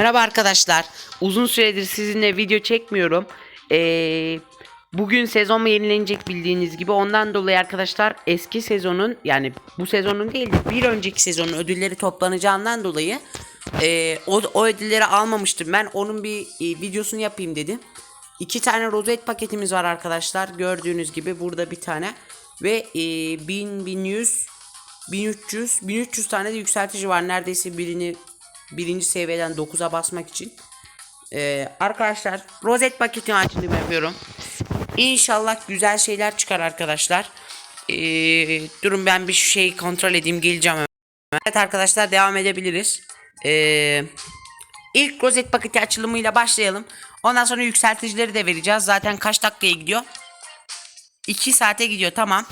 Merhaba arkadaşlar. Uzun süredir sizinle video çekmiyorum. Ee, bugün sezon mu yenilenecek bildiğiniz gibi. Ondan dolayı arkadaşlar eski sezonun yani bu sezonun değil de bir önceki sezonun ödülleri toplanacağından dolayı ee, o, o ödülleri almamıştım. Ben onun bir e, videosunu yapayım dedim. İki tane rozet paketimiz var arkadaşlar. Gördüğünüz gibi burada bir tane. Ve e, 1000, 1100, 1300, 1300 tane de yükseltici var. Neredeyse birini birinci seviyeden 9'a basmak için. Ee, arkadaşlar rozet paketini açtım yapıyorum. İnşallah güzel şeyler çıkar arkadaşlar. Ee, durun ben bir şey kontrol edeyim geleceğim hemen. Evet arkadaşlar devam edebiliriz. Ee, ilk rozet paketi açılımıyla başlayalım. Ondan sonra yükselticileri de vereceğiz. Zaten kaç dakikaya gidiyor? 2 saate gidiyor tamam.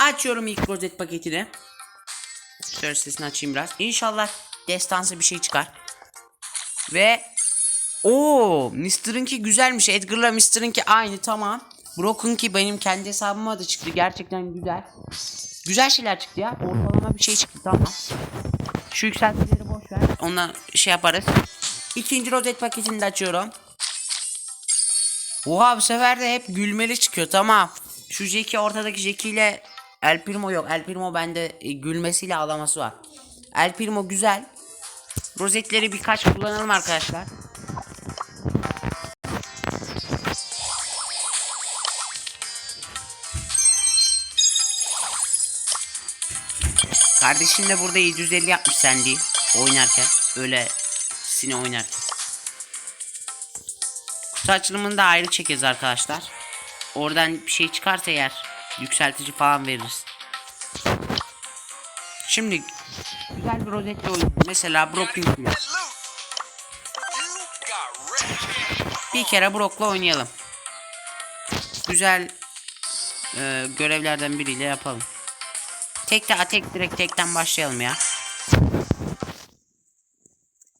Açıyorum ilk rozet paketini. Şöyle sesini açayım biraz. İnşallah destansı bir şey çıkar. Ve o Mr'ınki güzelmiş. Edgar'la Mr'ınki aynı tamam. Broken'ki benim kendi hesabıma da çıktı. Gerçekten güzel. Güzel şeyler çıktı ya. Ortalama bir şey çıktı tamam. Şu yükseltileri boş ver. Onunla şey yaparız. İkinci rozet paketini de açıyorum. Oha bu sefer de hep gülmeli çıkıyor tamam. Şu Jackie ortadaki Jackie ile El Primo yok. El Primo bende e, gülmesiyle ağlaması var. El Primo güzel. Rozetleri birkaç kullanalım arkadaşlar. Kardeşim de burada 750 yapmış sen değil. Oynarken. Öyle sine oynarken. Kutu açılımını da ayrı çekeceğiz arkadaşlar. Oradan bir şey çıkarsa eğer yükseltici falan veririz. Şimdi güzel bir rozetle oyun. Mesela Brock yüklüyor. Bir kere Brock'la oynayalım. Güzel e, görevlerden biriyle yapalım. Tek de tek direkt tekten başlayalım ya.